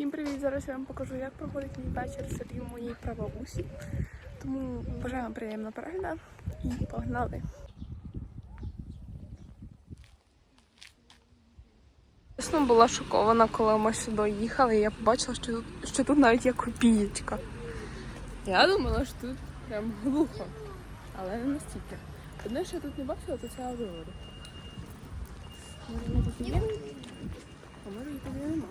Всім привіт! Зараз я вам покажу, як проходить мій вечір в селі моїй правобусі. Тому бажаю вам приємного перегляду і погнали! Чесно була шокована, коли ми сюди їхали, і я побачила, що тут, що тут навіть є копієчка. Я думала, що тут прям глухо, але не настільки. Одне, що я тут не бачила, то це Аврора. Може, вона тут є? А може, її тут і нема.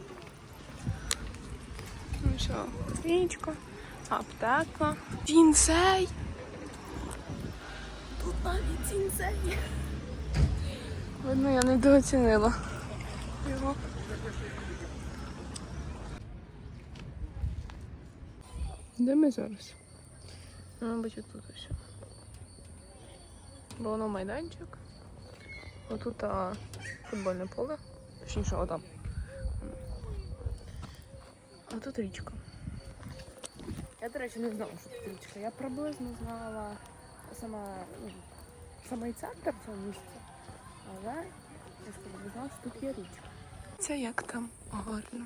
Ну що, копієчка, аптека, тінцей. Тут навіть є. Видно, я недооцінила його. Де ми зараз? Ну, Мабуть, тут ось. Бо воно майданчик. Отут а, футбольне поле. Точніше, отам. А тут річка. Я, до речі, не знала, що тут річка. Я приблизно знала сама, ну, самий центр цього місця. Але я не знала, що тут є річка. Це як там гарно.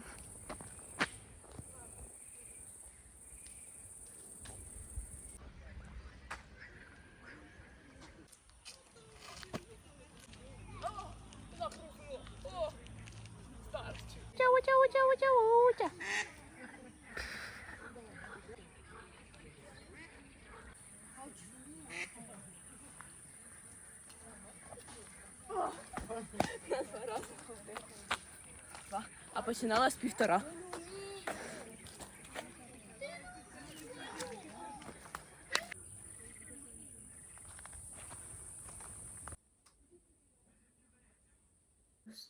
Катюся. А починала з півтора.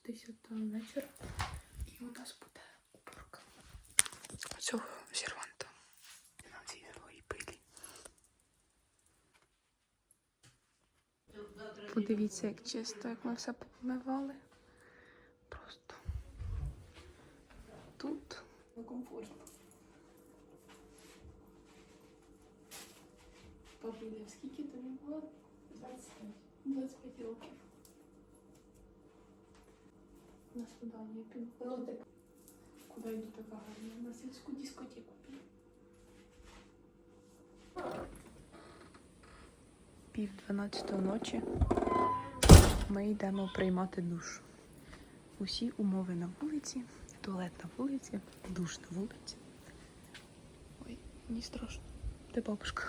Десята вечора. Подивіться, як чисто, як ми все помивали. Просто тут некомфортно. Бабуля, скільки тобі було? 25. 25 років. Є. Ну, так. Куди йду така гарна? На сільську Пів 12 ночі ми йдемо приймати душ. Усі умови на вулиці, туалет на вулиці, душ на вулиці. Ой, мені страшно. Ти бабушка?